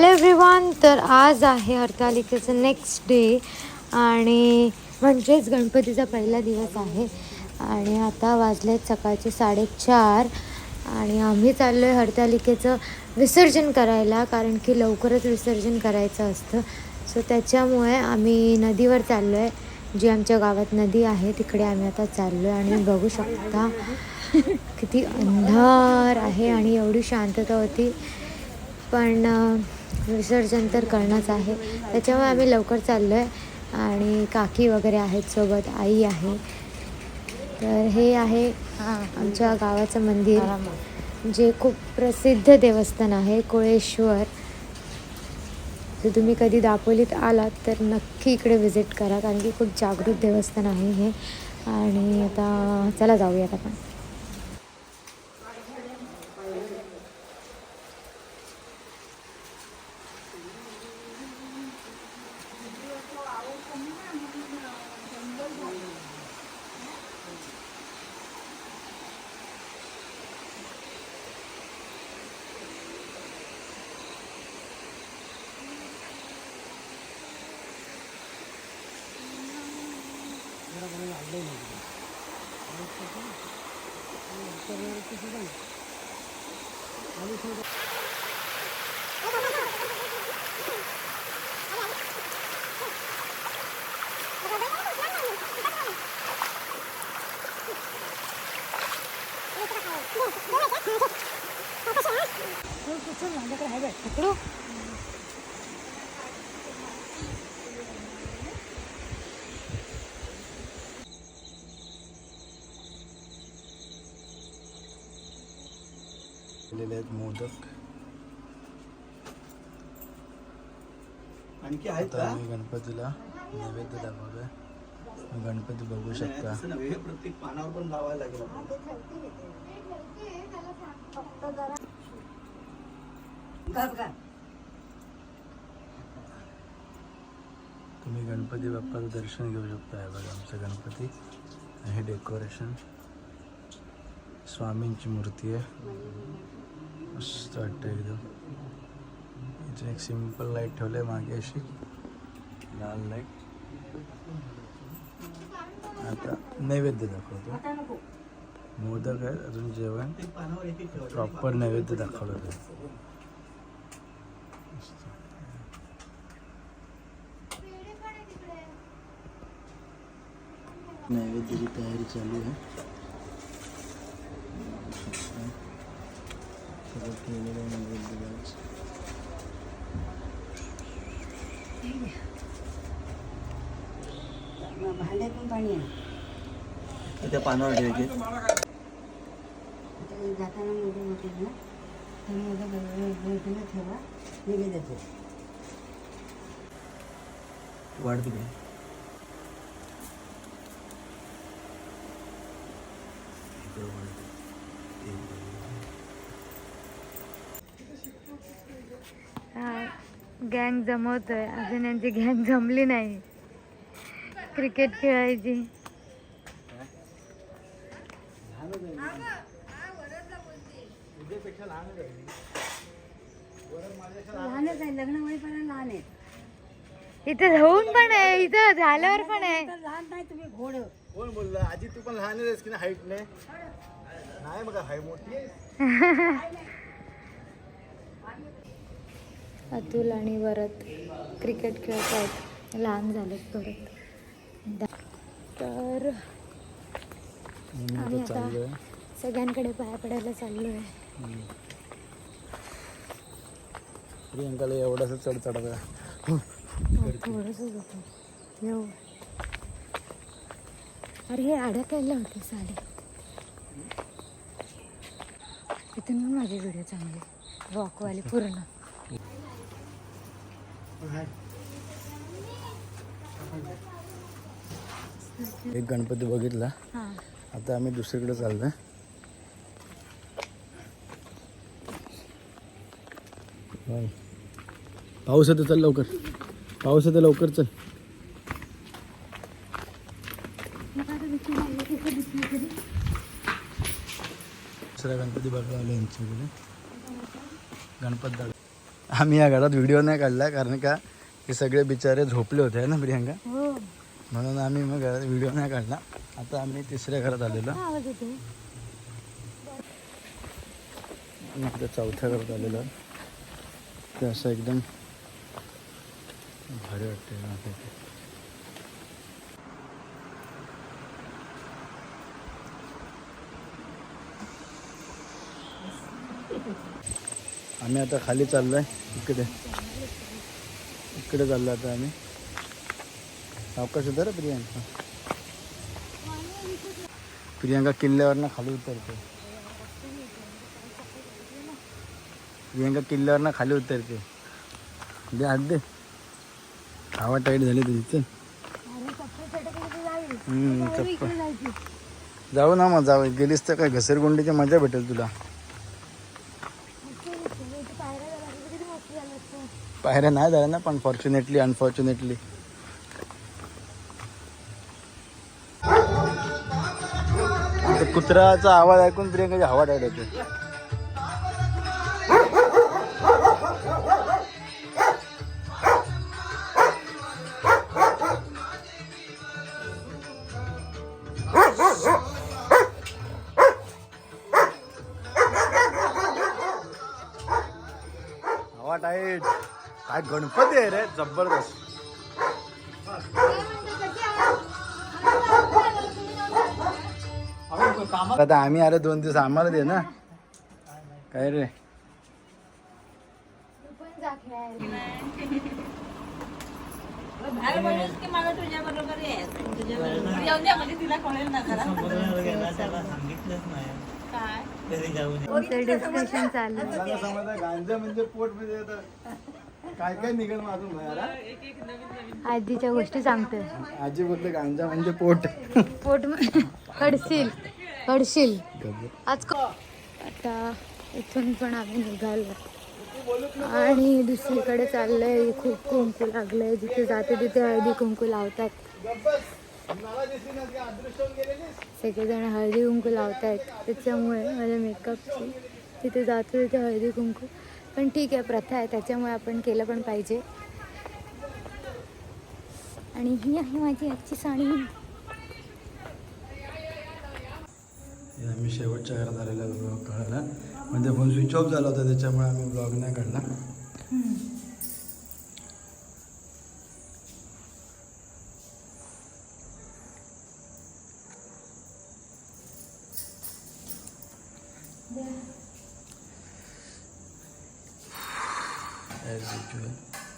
Hello everyone तर आज आहे हरतालिकेचं नेक्स्ट डे आणि म्हणजेच गणपतीचा पहिला दिवस आहे. आणि आता वाजलेत सकाळचे साडेचार आणि आम्ही चाललो आहे हरतालिकेचं विसर्जन करायला कारण की लवकरच विसर्जन करायचं असतं. सो त्याच्यामुळे आम्ही नदीवर चाललो आहे जी आमच्या गावात नदी आहे तिकडे आम्ही आता चाललो आहे आणि बघू शकता किती अंधार आहे आणि एवढी शांतता होती. पण विसर्जन तर करणंच आहे. त्याच्यामुळे आम्ही लवकर चाललो आहे आणि काकी वगैरे आहेत सोबत आई आहे. तर हे आहे आमच्या गावाचं मंदिर जे खूप प्रसिद्ध देवस्थान आहे कोळेश्वर. जर तुम्ही कधी दापोलीत आलात तर नक्की इकडे व्हिजिट करा कारण की खूप जागृत देवस्थान आहे हे. आणि आता चला जाऊयात आपण. 这这两个还在。केलेले आहेत मोदक. आणखी आहेत आम्ही गणपतीला नैवेद्य दाखवतोय. तुम्ही गणपती बघू शकता. प्रत्येक पानावर पण लावायला लागेल. तुम्ही गणपती बाप्पाचं दर्शन घेऊ शकता. बघा आमचं गणपती. हे डेकोरेशन. स्वामींची मूर्ती आहे. मस्त वाटतं एकदम. इथे एक सिंपल लाइट ठेवलं मागे अशी. लाल लाइट आता नैवेद्य दाखवतो. मोदक आहे अजून जेवण. प्रॉपर नैवेद्य दाखवलं जातं नैवेद्याची तयारी चालू आहे. सगळं केलेलं आहे भांड्यातून पाणी आहे त्या पानावर ठेवायचे जाताना मोदक ना ते वाढ. तिकडे गँग जमवतोय. अजून यांची गँग जमली नाही. क्रिकेट खेळायची. लहानच आहे लग्न होईपर्यंत लहान आहेत इथे होऊन पण आहे इथं झाल्यावर पण आहे. लहान नाही तुम्ही घोड. कोण बोलला? आजी तू पण लहान आहेस की ना हाईटने नाही? बघा हाईट मोठी. आहे अतुल आणि वरत क्रिकेट खेळत आहेत. लहान झालेत परत तर आम्ही आता सगळ्यांकडे पाया पडायला चाललो आहे. प्रियंकाला एवढासा चढ चढा थोडंसंच होतं. येऊ. अरे हे अडकायला होते साडी. इथून माझे व्हिडिओ चांगले. वॉकवाले पूर्ण. एक गणपती बघितला. आता आम्ही दुसरीकडे चाललोय. पाऊस येतो चल लवकर. पाऊस येतो लवकर चल. दुसरा गणपती बघायला यांच्याकडे गणपत दादा. आम्ही या घरात व्हिडिओ नाही काढला कारण का हे सगळे बिचारे झोपले होते ना प्रियांका? हो. म्हणून आम्ही मग घरात व्हिडिओ नाही काढला. आता आम्ही तिसऱ्या घरात आलेलो. आता चौथ्या घरात आलेलो. ते असं एकदम भारी वाटते आम्ही आता खाली चाललोय. इकडे. इकडे चाललो आता आम्ही. सावकाश होता रे प्रियांका. प्रियांका किल्ल्यावरनं खाली उतरते प्रियांका किल्ल्यावरनं खाली उतरते दे हात दे. हवा टाईट झाली तुझी चप्पल. जाऊ ना मग जाऊ. गेलीस तर काय घसरगुंडीची मजा भेटेल तुला. पायऱ्या नाही झाल्या ना पण फॉर्च्युनेटली अनफॉर्च्युनेटली कुत्र्याचा आवाज ऐकून प्रियंकाची हवा डायरेक्ट. टाईट काय गणपती आहे रे जबरदस्त. आता आम्ही आलो दोन दिवस आम्हाला दे ना. काय रे? मला तुझ्या बरोबर यायचं तुझ्या बरोबर येऊन द्या म्हणजे तिला कळेल ना जरा काय? डिस्कशन चालू आहे. मला समजलं गांजा म्हणजे पोट म्हणजे आता काय काय निघेल माझून बाहेर आजीच्या गोष्टी सांगतोय. आजी बोलते गांजा म्हणजे पोट. पोट म- कडशील कडशील आज क- आता इथून पण आम्ही निघालो. आणि दुसरीकडे चाललंय खूप कुंकू लागलंय. जिथे जाते तिथे हळदी कुंकू लावतात. सगळेजण हळदी कुंकू लावतायत. त्याच्यामुळे माझ्या मेकअपची तिथे जातो तिथे हळदी कुंकू. पण ठीक आहे प्रथा आहे. त्याच्यामुळे आपण केलं पण पाहिजे. आणि ही आहे माझी आजची साडी. आम्ही शेवटच्या घरात आलेला ब्लॉग काढायला म्हणजे फोन स्विच ऑफ झाला होता त्याच्यामुळे आम्ही ब्लॉग नाही काढला. guys are doing.